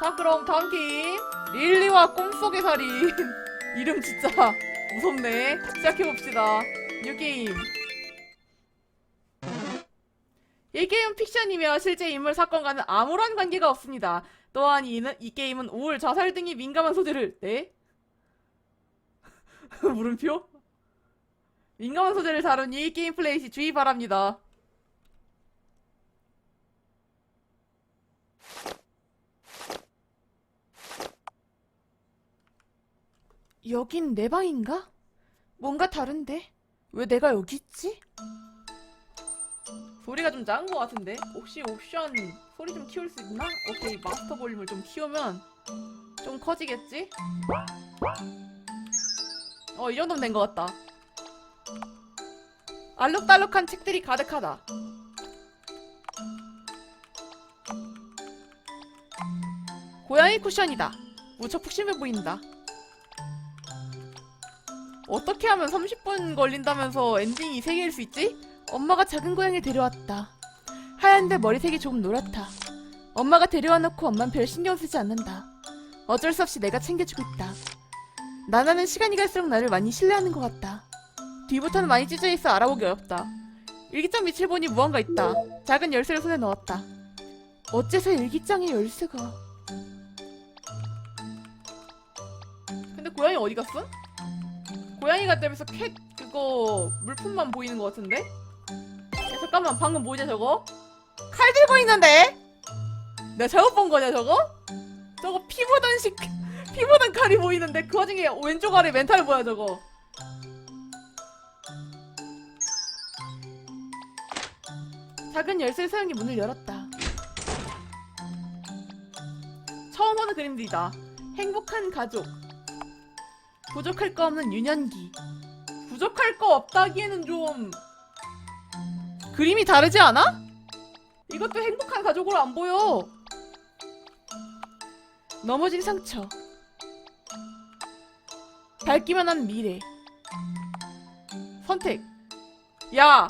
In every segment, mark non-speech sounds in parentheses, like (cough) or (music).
자 그럼 다음 게임 릴리와 꿈속의 살인. (laughs) 이름 진짜 무섭네. 시작해봅시다. 뉴 게임. 이 게임은 픽션이며 실제 인물 사건과는 아무런 관계가 없습니다. 또한 이는, 이 게임은 우울, 자살 등이 민감한 소재를 네? (laughs) 물음표? 민감한 소재를 다룬 이 게임 플레이 시 주의 바랍니다 여긴 내 방인가? 뭔가 다른데? 왜 내가 여기 있지? 소리가 좀 작은 것 같은데? 혹시 옵션 소리 좀 키울 수 있나? 오케이 마스터 볼륨을 좀 키우면 좀 커지겠지? 어 이 정도면 된 것 같다 알록달록한 책들이 가득하다 고양이 쿠션이다 무척 푹신해 보인다 어떻게 하면 30분 걸린다면서 엔딩이 3개일 수 있지? 엄마가 작은 고양이를 데려왔다. 하얀데 머리색이 조금 노랗다. 엄마가 데려와 놓고 엄만 별 신경 쓰지 않는다. 어쩔 수 없이 내가 챙겨주고 있다. 나나는 시간이 갈수록 나를 많이 신뢰하는 것 같다. 뒤부터는 많이 찢어 있어 알아보기 어렵다. 일기장 밑을 보니 무언가 있다. 작은 열쇠를 손에 넣었다. 어째서 일기장에 열쇠가? 근데 고양이 어디 갔어? 고양이가 때문에 캣 그거 물품만 보이는 것 같은데? 야, 잠깐만 방금 뭐냐 저거? 칼 들고 있는데? 내가 잘못 본 거냐 저거? 저거 피 묻은 식, 피 묻은 칼이 보이는데 그 와중에 왼쪽 아래 멘탈 뭐야 저거? 작은 열쇠 소형이 문을 열었다. 처음 보는 그림들이다. 행복한 가족. 부족할 거 없는 유년기. 부족할 거 없다기에는 좀 그림이 다르지 않아? 이것도 행복한 가족으로 안 보여. 넘어진 상처. 밝기만 한 미래. 선택. 야.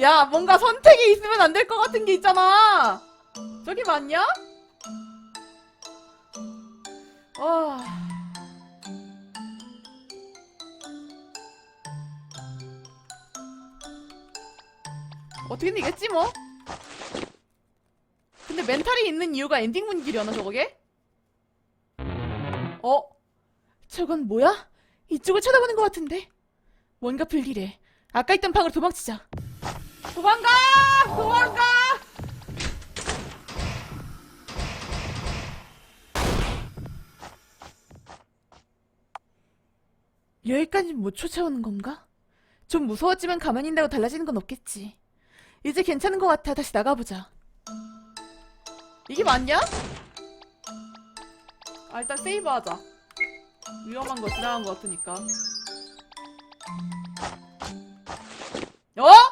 야, 뭔가 선택이 있으면 안 될 것 같은 게 있잖아. 저기 맞냐? 아. 어떻게 되겠지 뭐? 근데 멘탈이 있는 이유가 엔딩 분위기려나 저거게? 어? 저건 뭐야? 이쪽을 쳐다보는 것 같은데? 뭔가 불길해. 아까 있던 방으로 도망치자. 도망가! 도망가! 여기까지 못 쫓아오는 건가? 좀 무서웠지만 가만히 있다고 달라지는 건 없겠지. 이제 괜찮은 것 같아. 다시 나가보자. 이게 맞냐? 아, 일단 세이브하자. 위험한 거 지나간 것 같으니까. 어?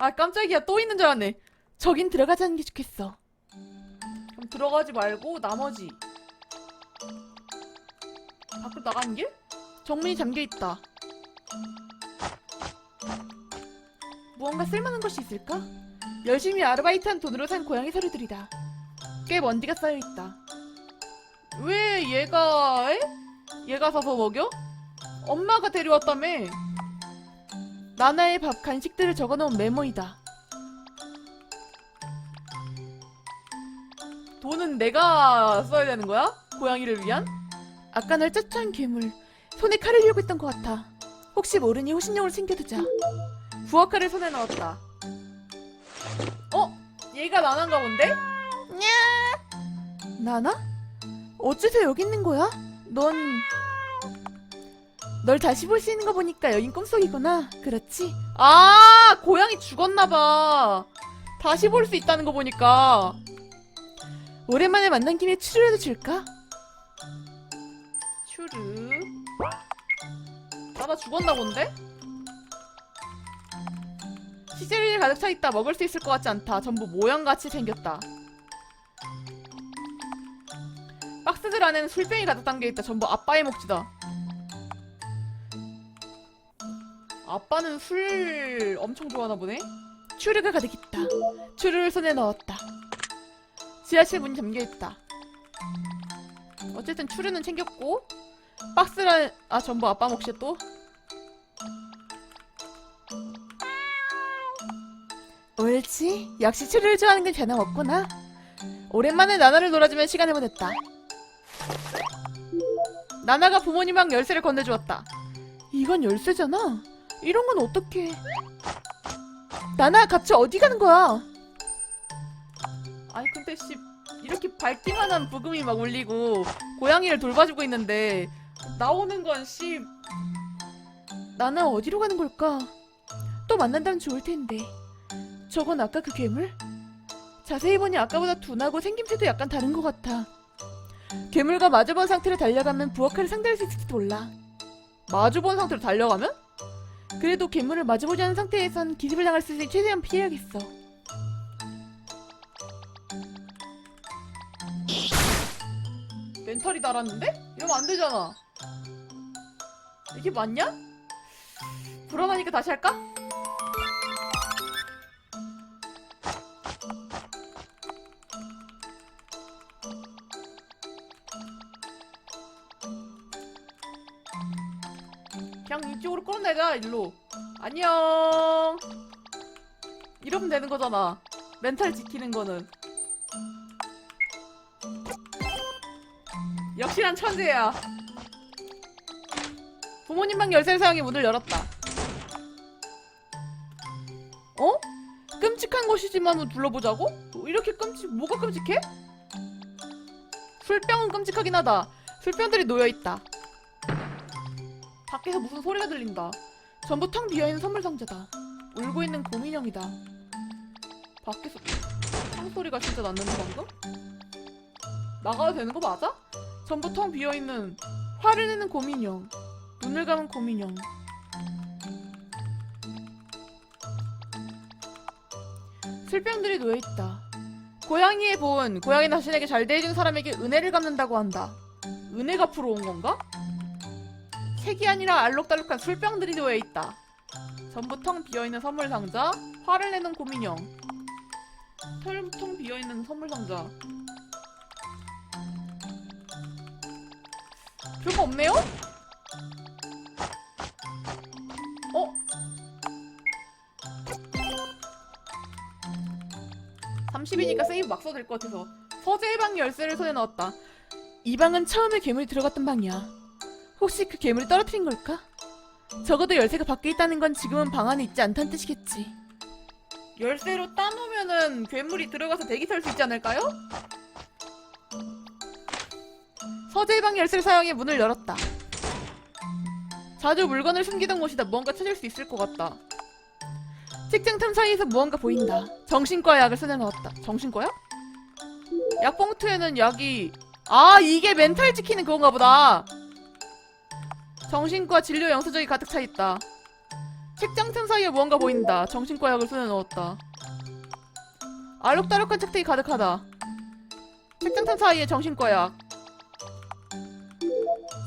아, 깜짝이야. 또 있는 줄 알았네. 저긴 들어가자는 게 좋겠어. 그럼 들어가지 말고 나머지. 밖으로 나가는 길? 정문이 잠겨있다. 무언가 쓸만한 것이 있을까? 열심히 아르바이트한 돈으로 산 고양이 서류들이다. 꽤 먼지가 쌓여있다. 왜 얘가 에? 얘가 사서 먹여? 엄마가 데려왔다며. 나나의 밥 간식들을 적어놓은 메모이다. 돈은 내가 써야 되는 거야? 고양이를 위한? 아까 날 쫓아온 괴물. 손에 칼을 쥐고 있던 것 같아. 혹시 모르니 호신용을 챙겨두자. 부엌칼을 손에 넣었다. 어? 얘가 나나인가 본데? 나나? 어째서 여기 있는 거야? 넌... 널 다시 볼 수 있는 거 보니까 여긴 꿈속이구나. 그렇지? 아, 고양이 죽었나봐. 다시 볼 수 있다는 거 보니까. 오랜만에 만난 김에 추루라도 줄까? 추루. 나나 죽었나 본데? 시제리에 가득 차 있다. 먹을 수 있을 것 같지 않다. 전부 모양같이 생겼다. 박스들 박스 안에는 술병이 가득 담겨있다. 전부 아빠의 몫이다. 아빠는 술 엄청 좋아하나 보네? 추르가 가득 있다. 추르를 손에 넣었다. 지하실 문이 잠겨 있다. 어쨌든 추르는 챙겼고 박스란 아 전부 아빠 몫이야 또? 옳지. 역시 추르를 좋아하는 건 변함없구나. 오랜만에 나나를 놀아주면 시간을 보냈다. 나나가 부모님랑 열쇠를 건네주었다. 이건 열쇠잖아. 이런 건 어떡해. 나나 같이 어디 가는 거야? 아니 근데 씨 이렇게 밝기만 한 부금이 막 울리고 고양이를 돌봐주고 있는데 나오는 건 씨. 나나 어디로 가는 걸까? 또 만난다면 좋을 텐데. 저건 아까 그 괴물? 자세히 보니 아까보다 둔하고 생김새도 약간 다른 것 같아. 괴물과 마주본 상태로 달려가면 부엌칼을 상대할 수 있을지도 몰라. 마주본 상태로 달려가면? 그래도 괴물을 마주보지 않은 상태에선 기습을 당할 수 있으니 최대한 피해야겠어. 멘탈이 달았는데? 이러면 안 되잖아. 이게 맞냐? 불안하니까 다시 할까? 끌어내자 일로. 안녕. 이러면 되는 거잖아. 멘탈 지키는 거는. 역시 난 천재야. 부모님 방 열쇠를 사용해 문을 열었다. 어? 끔찍한 곳이지만 뭐 둘러보자고? 이렇게 끔찍 뭐가 끔찍해? 술병은 끔찍하긴 하다. 술병들이 놓여있다 밖에서 무슨 소리가 들린다. 전부 텅 비어있는 선물 상자다. 울고 있는 곰인형이다. 밖에서 탕 소리가 진짜 났는데 방금? 나가도 되는 거 맞아? 전부 텅 비어있는 화를 내는 곰인형. 눈을 감은 곰인형. 술병들이 놓여있다. 고양이의 본, 고양이 자신에게 잘 대해준 사람에게 은혜를 갚는다고 한다. 은혜 갚으러 온 건가? 색이 아니라 알록달록한 술병들이 놓여 있다. 전부 텅 비어 있는 선물 상자, 화를 내는 곰인형. 털통 비어 있는 선물 상자. 별거 없네요? 어? (30이니까) 세이브 막 써도 될 것 같아서 서재의 방 열쇠를 손에 넣었다 이 방은 처음에 괴물이 들어갔던 방이야 혹시 그 괴물이 떨어뜨린 걸까? 적어도 열쇠가 밖에 있다는 건 지금은 방 안에 있지 않다는 뜻이겠지. 열쇠로 따놓으면은 괴물이 들어가서 대기 탈 수 있지 않을까요? 서재방 열쇠를 사용해 문을 열었다. 자주 물건을 숨기던 곳이다. 무언가 찾을 수 있을 것 같다. 책장 틈 사이에서 무언가 보인다. 정신과 약을 손에 넣었다. 정신과 약? 약봉투에는 약이 아 이게 멘탈 지키는 그건가 보다. 정신과 진료 영수증이 가득 차 있다. 책장 틈 사이에 무언가 보인다. 정신과 약을 손에 넣었다. 알록달록한 책들이 가득하다. 책장 틈 사이에 정신과 약.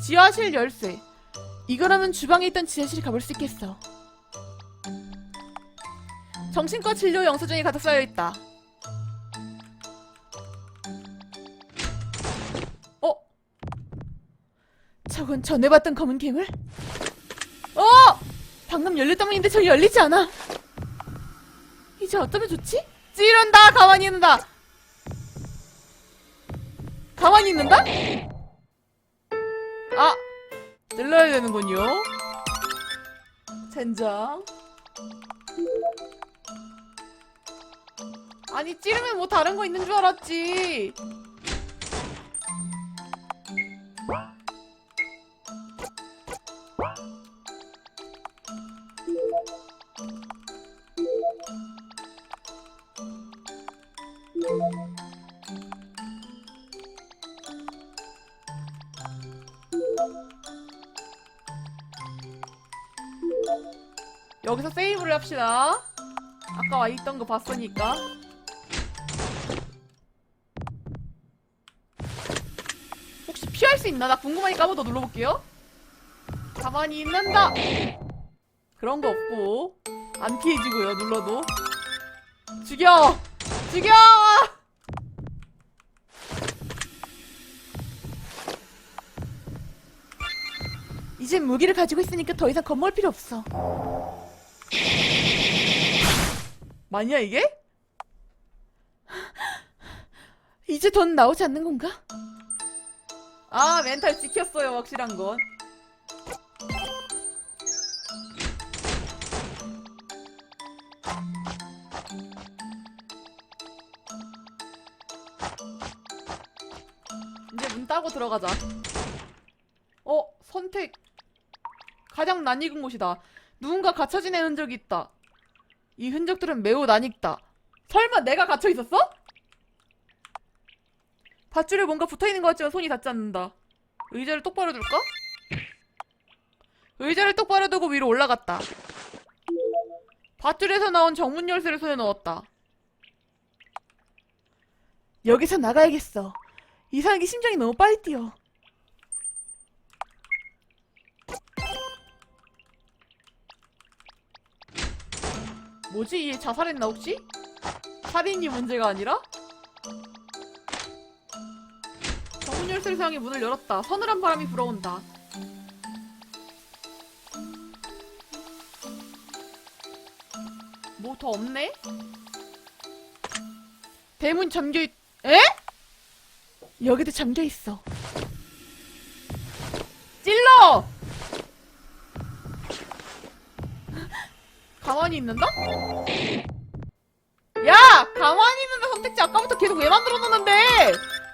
지하실 열쇠. 이거라면 주방에 있던 지하실에 가볼 수 있겠어. 정신과 진료 영수증이 가득 쌓여 있다. 저건 전에 봤던 검은 괴물? 어! 방금 열렸던 문인데 저기 열리지 않아. 이제 어쩌면 좋지? 찌른다! 가만히 있는다! 가만히 있는다? 아! 찔러야 되는군요. 젠장. 아니, 찌르면 뭐 다른 거 있는 줄 알았지. 합시다. 아까 와 있던 거 봤으니까. 혹시 수 있나? 나 궁금하니까 한 번 더 눌러볼게요. 가만히 있는다. 그런 거 없고 안 피해지고요. 눌러도 죽여, 죽여. 이젠 무기를 가지고 있으니까 더 이상 겁먹을 필요 없어. 맞냐 이게? 이제 돈 나오지 않는 건가? 아 멘탈 지켰어요 확실한 건. 이제 문 따고 들어가자. 어 선택. 가장 낯익은 곳이다. 누군가 갇혀 지낸 흔적이 있다 이 흔적들은 매우 낯익다 설마 내가 갇혀 있었어? 밧줄에 뭔가 붙어있는 것 같지만 손이 닿지 않는다. 의자를 똑바로 둘까? 의자를 똑바로 두고 위로 올라갔다. 밧줄에서 나온 정문 열쇠를 손에 넣었다. 여기서 나가야겠어. 이상하게 심장이 너무 빨리 뛰어. 뭐지? 얘 자살했나 혹시? 살인이 문제가 아니라? 정문 열쇠를 사용해 문을 열었다. 서늘한 바람이 불어온다. 뭐 더 없네? 대문 잠겨있... 에? 여기도 잠겨있어. 찔러! 가만히 있는다? 야! 가만히 있는다 선택지 아까부터 계속 왜 만들어 놓는데?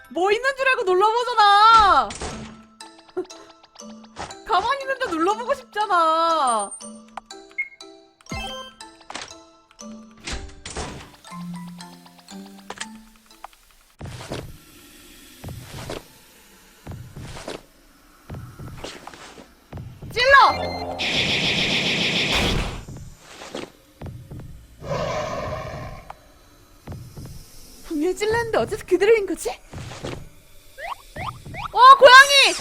뭐 있는 줄 알고 눌러보잖아. (laughs) 가만히 있는데 눌러보고 싶잖아. 찔러! 찔렀는데 어째서 그대로인 거지? 어 고양이!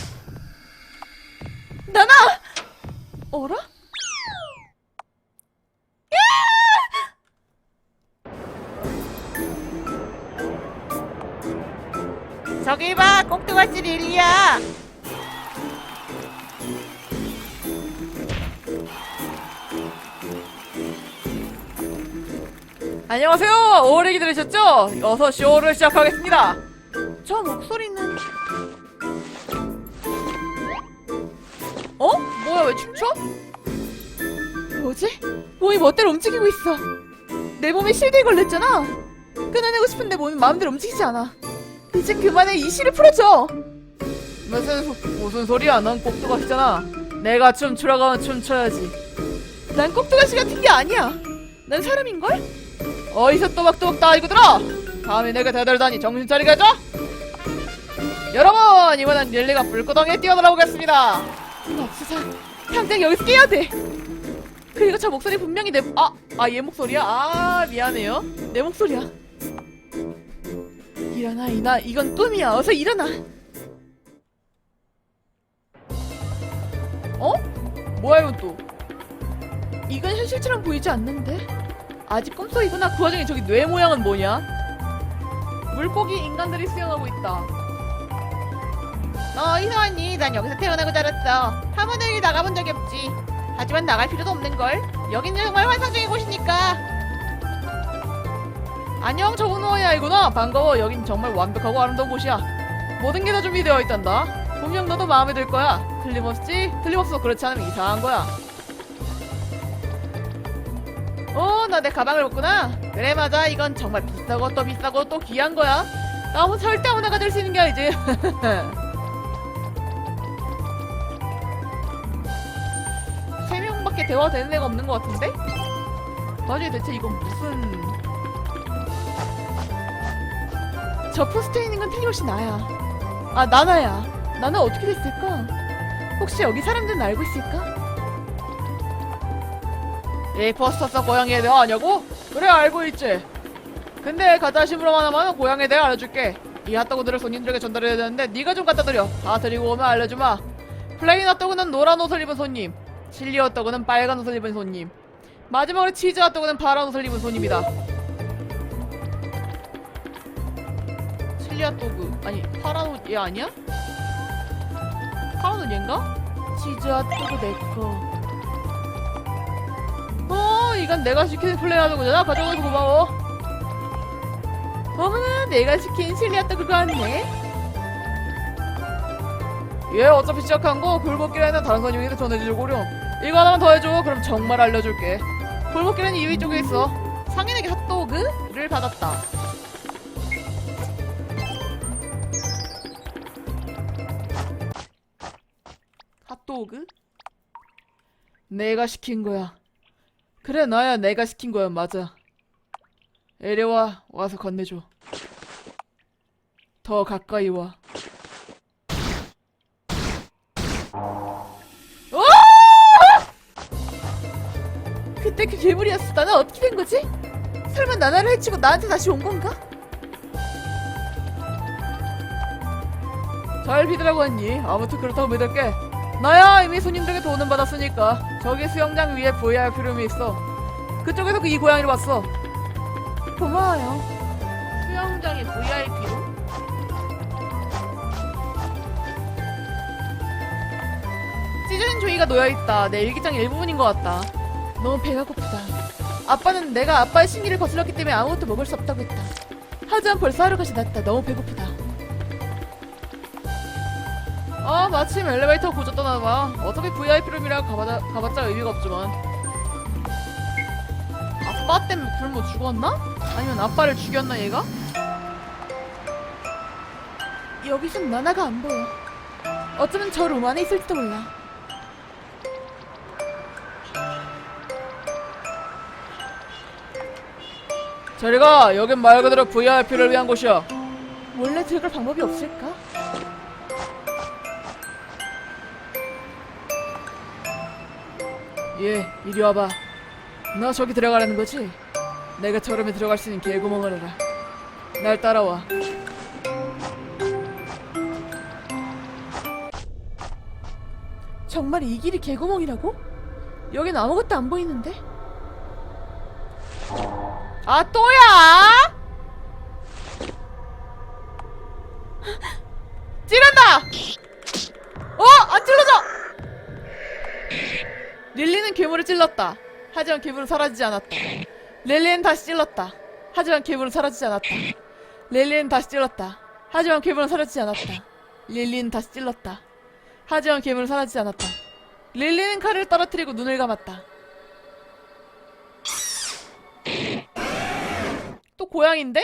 나나! 어라? 저기 봐, 꼭두가시 릴리야. 안녕하세요. 오래 기다리셨죠? 어서 쇼를 시작하겠습니다. 저 목소리는 어? 뭐야 왜 춤춰? 뭐지? 몸이 멋대로 움직이고 있어. 내 몸에 실드에 걸렸잖아. 끊어내고 싶은데 몸이 마음대로 움직이지 않아. 이제 그만해 이 실을 풀어줘. 무슨 소, 무슨 소리야? 넌 꼭두가시잖아. 내가 춤추라고 하면 춤춰야지. 난 꼭두가시 같은 게 아니야. 난 사람인걸? 어디서 또박또박 따이고 들어! 감히 내가 대들다니 정신 해줘! 여러분! 이번엔 릴리가 불구덩이에 뛰어들어보겠습니다! 맙소사, 당장 여기서 깨야 돼! 그리고 저 목소리 분명히 내, 아! 아, 얘 목소리야? 아, 미안해요. 내 목소리야. 일어나, 이나, 이건 꿈이야. 어서 일어나! 어? 뭐야, 이건 또? 이건 현실처럼 보이지 않는데? 아직 꿈속이구나. 그 와중에 저기 뇌 모양은 뭐냐? 물고기 인간들이 수영하고 있다. 어, 이상하니? 난 여기서 태어나고 자랐어. 여기 나가본 적이 없지. 하지만 나갈 필요도 없는걸. 여기는 정말 환상적인 곳이니까. 안녕, 저분호의 아이구나. 반가워. 여긴 정말 완벽하고 아름다운 곳이야. 모든 게 다 준비되어 있단다. 분명 너도 마음에 들 거야. 틀림없지? 틀림없어. 그렇지 않으면 이상한 거야. 어, 너 내 가방을 먹구나. 그래, 맞아. 이건 정말 비싸고 또 비싸고 또 귀한 거야. 아무 절대 아무나 가질 수 있는 게 아니지. (laughs) 세 명밖에 대화 되는 애가 없는 것 같은데? 나중에 대체 이건 무슨 저 포스트에 있는 건 틀림없이 나야. 아, 나나야. 나는 어떻게 됐을까? 혹시 여기 사람들은 알고 있을까? 속 고양이에 대해 아냐고? 그래, 알고 있지. 근데 가짜 심으로 하나만 고양이에 대해 알려줄게. 이 핫도그들을 손님들에게 전달해야 되는데 네가 좀 갖다 드려. 다 드리고 오면 알려주마. 플레인 핫도그는 노란 옷을 입은 손님. 칠리 핫도그는 빨간 옷을 입은 손님. 마지막으로 치즈 핫도그는 파란 옷을 입은 손님이다. 칠리 핫도그 아니 파란 옷 얘 아니야? 파란 옷 얘인가? 치즈 핫도그 내꺼. 어 이건 내가 시킨 플레인 핫도그잖아. 가져가서 고마워. 어머나, 내가 시킨 칠리 핫도그 같네. 얘 어차피 시작한 거 골목길에는 다른 손님에게 전해주려고 그럼 이거 하나만 더 해줘 그럼 정말 알려줄게 골목길은 2위 쪽에 있어 상인에게 핫도그를 받았다 핫도그? 내가 시킨 거야 그래 나야 내가 시킨 거야 맞아 이리 와 와서 건네줘 더 가까이 와 그때 그 괴물이었어. 나는 어떻게 된 거지? 설마 나나를 해치고 나한테 다시 온 건가? 잘 믿으라고 했니? 아무튼 그렇다고 믿을게. 나야 이미 손님들에게 돈은 받았으니까 저기 수영장 위에 VIP룸이 있어. 그쪽에서 그 이 고양이를 봤어. 고마워요. 수영장에 VIP룸? 시즌 조이가 놓여있다. 내 일기장 일부분인 것 같다. 너무 배가 고프다. 아빠는 내가 아빠의 심기를 거슬렀기 때문에 아무것도 먹을 수 없다고 했다. 하지만 벌써 하루가 지났다. 너무 배고프다. 아 마침 엘리베이터 고쳤다나봐. 어차피 VIP룸이라 가봤자, 가봤자 의미가 없지만. 아빠 때문에 굶어 죽었나? 아니면 아빠를 죽였나 얘가? 여기선 나나가 안 보여. 어쩌면 저 룸 안에 있을지도 몰라. 저리가 여긴 말 그대로 VIP를 위한 곳이야. 원래 들어갈 방법이 없을까? 예, 이리 와봐. 너 저기 들어가라는 거지? 내가 저름에 들어갈 수 있는 개구멍을 알아. 날 따라와. 정말 이 길이 개구멍이라고? 여긴 아무것도 안 보이는데? 아, 또야! 하지만 괴물은 사라지지 않았다. 릴리는 다시 찔렀다. 하지만 괴물은 사라지지 않았다. 릴리는 다시 찔렀다. 하지만 괴물은 사라지지 않았다. 릴리는 다시 찔렀다. 하지만 괴물은 사라지지 않았다. 릴리는 칼을 떨어뜨리고 눈을 감았다. 또 고양인데?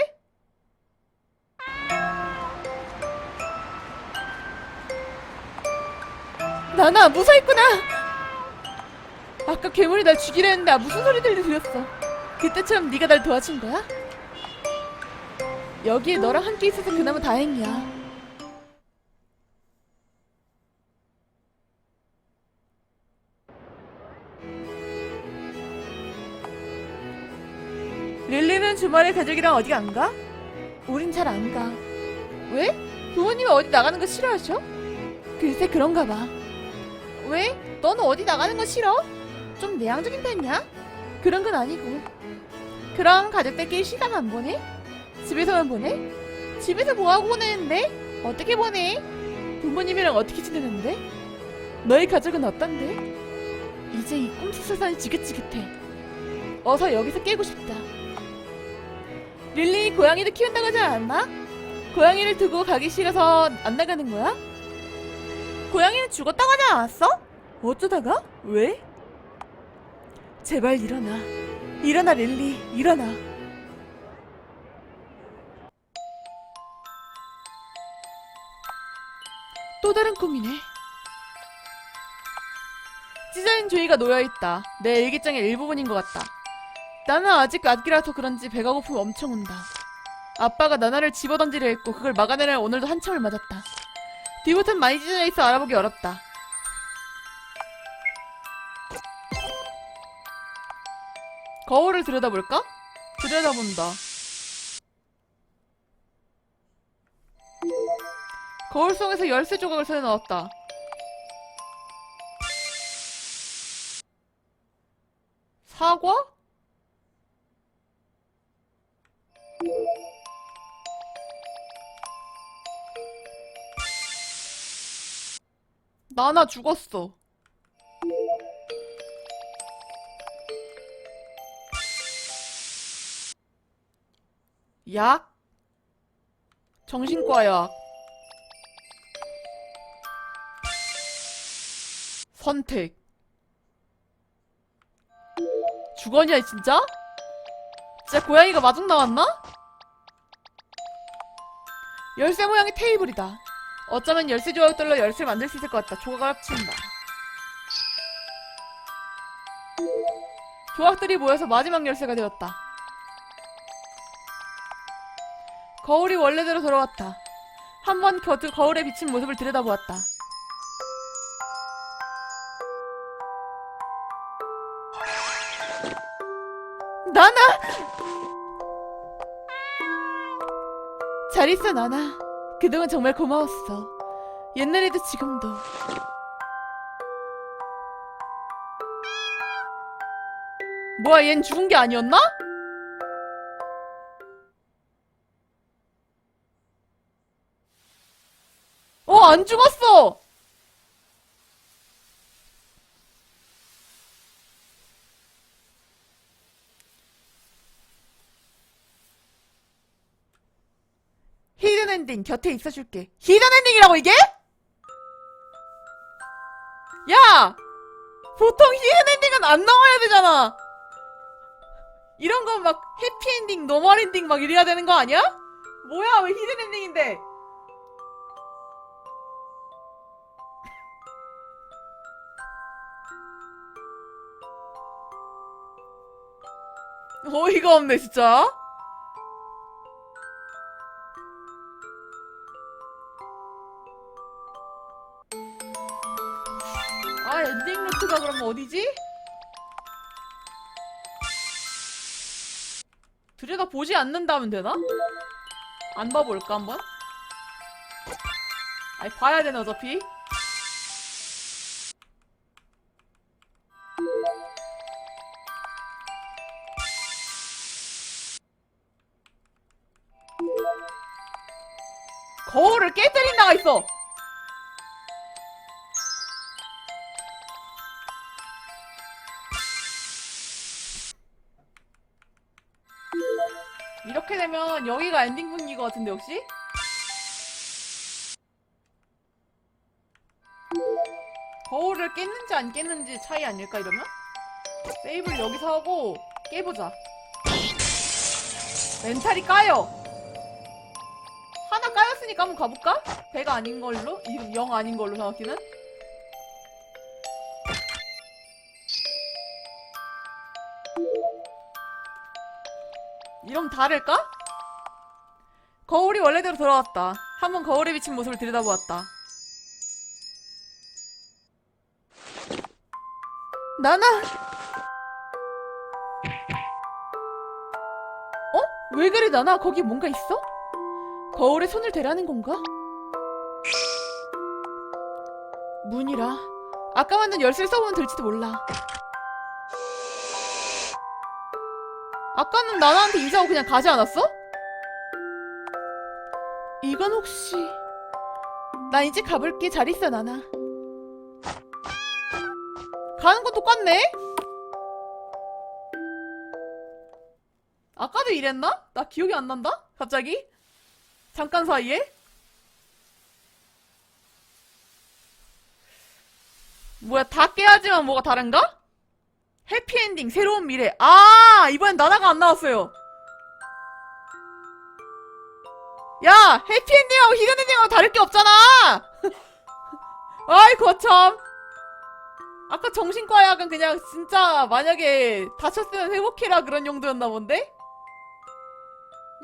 나나 무사했구나. 아까 괴물이 날 죽이려 했는데 아, 무슨 소리들 들렸어. 그때처럼 네가 날 도와준 거야? 여기에 너랑 함께 있어서 그나마 다행이야. 릴리는 주말에 가족이랑 어디 안 가? 우린 잘 안 가. 왜? 부모님이 어디 나가는 거 싫어하셔? 글쎄 그런가 봐. 왜? 너는 어디 나가는 거 싫어? 좀 내향적인 편이야? 그런 건 아니고. 그럼 가족들끼리 시간 안 보내? 집에서만 보내? 집에서 뭐하고 보내는데? 어떻게 보내? 부모님이랑 어떻게 지내는데? 너희 가족은 어떤데? 이제 이 꼼수사산이 지긋지긋해. 어서 여기서 깨고 싶다. 릴리 고양이도 키운다고 하지 않았나? 고양이를 두고 가기 싫어서 안 나가는 거야? 고양이는 죽었다고 하지 않았어? 어쩌다가? 왜? 제발 일어나. 일어나, 릴리. 일어나. 또 다른 꿈이네. 찢어진 조이가 놓여있다. 내 일기장의 일부분인 것 같다. 나는 아직 아기라서 그런지 배가 고픔이 엄청 온다. 아빠가 나나를 집어던지려 했고 그걸 막아내려 오늘도 한참을 맞았다. 뒤부터는 많이 찢어져 있어 알아보기 어렵다. 거울을 들여다볼까? 들여다본다. 거울 속에서 열쇠 조각을 손에 넣었다. 사과? 나나 죽었어. 약? 정신과 약. 선택. 주거냐, 진짜? 진짜 고양이가 마중 나왔나? 열쇠 모양의 테이블이다. 어쩌면 열쇠 조각들로 열쇠를 만들 수 있을 것 같다. 조각을 합친다. 조각들이 모여서 마지막 열쇠가 되었다. 거울이 원래대로 돌아왔다. 한번 그 거울에 비친 모습을 들여다보았다. 나나! 잘 있어, 나나. 그동안 정말 고마웠어. 옛날에도 지금도. 뭐야, 얜 죽은 게 아니었나? 안 죽었어! 히든 엔딩 곁에 있어줄게. 히든 엔딩이라고 이게? 야! 보통 히든 엔딩은 안 나와야 되잖아. 이런 건 막 해피 엔딩, 노멀 엔딩 막 이래야 되는 거 아니야? 뭐야 왜 히든 엔딩인데? 어이가 없네 진짜. 아 엔딩 루트가 그러면 어디지? 들여다 보지 않는다면 되나? 안 봐볼까 한번? 아니 봐야 되나 어차피? 거울을 깨뜨린 나가 있어! 이렇게 되면 여기가 엔딩 분위기 것 같은데 혹시? 거울을 깼는지 안 깼는지 차이 아닐까 이러면? 세이브를 여기서 하고 깨보자 멘탈이 까요 하나 까였으니까 한번 가볼까? 배가 아닌 걸로? 영 아닌 걸로 정확히는? 이러면 다를까? 거울이 원래대로 돌아왔다. 한번 거울에 비친 모습을 들여다보았다. 나나! 어? 왜 그래, 나나? 거기 뭔가 있어? 거울에 손을 대라는 건가? 문이라. 아까 만든 열쇠를 써보면 될지도 몰라. 아까는 나나한테 인사하고 그냥 가지 않았어? 이건 혹시 나 이제 가볼게 잘 있어 나나 가는 건 똑같네? 아까도 이랬나? 나 기억이 안 난다? 갑자기? 잠깐 사이에? 뭐야 다 깨야지만 뭐가 다른가? 해피엔딩 새로운 미래. 아 이번엔 나나가 안 나왔어요. 야 해피엔딩하고 히든엔딩하고 다를 게 없잖아! (laughs) 아이 거참. 아까 정신과 약은 그냥 진짜 만약에 다쳤으면 회복해라 그런 용도였나 본데?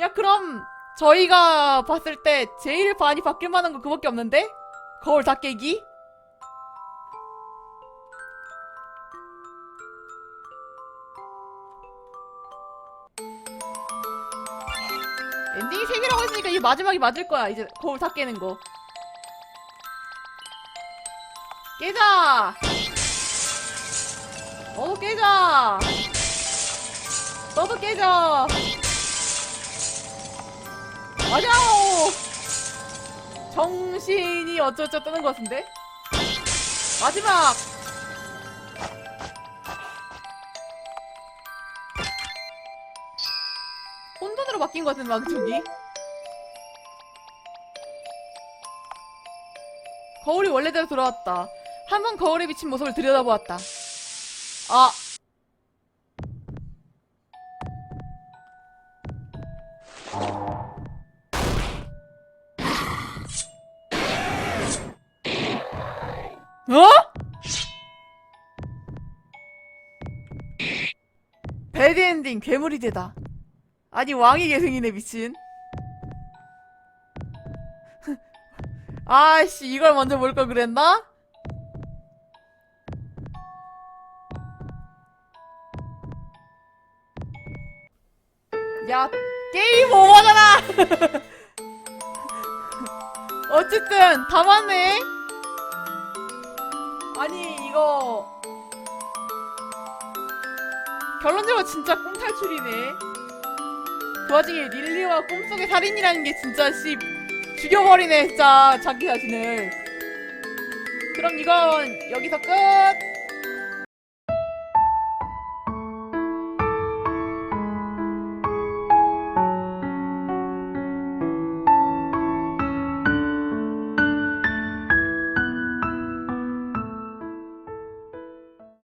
야 그럼 저희가 봤을 때 제일 많이 바뀔 만한 거 그밖에 없는데 거울 다 깨기 엔딩이 3개라고 했으니까 이게 마지막이 맞을 거야. 이제 거울 다 깨는 거. 깨자! 너도 깨자! 너도 깨자! 정신이 어쩌고저쩌고 뜨는 것 같은데? 마지막! 혼돈으로 바뀐 것 같은 막 저기 거울이 원래대로 돌아왔다 한 번 거울에 비친 모습을 들여다보았다 아 엔딩 괴물이 되다. 아니 왕이 계승이네 미친. (laughs) 아씨 이걸 먼저 볼 걸 그랬나? 야 게임 오버잖아! (laughs) 어쨌든 다 맞네? 아니 이거 결론적으로 진짜 꿈 탈출이네. 그 와중에 릴리와 꿈속의 살인이라는 게 진짜 씨 죽여버리네 진짜 자기 자신을. 그럼 이건 여기서 끝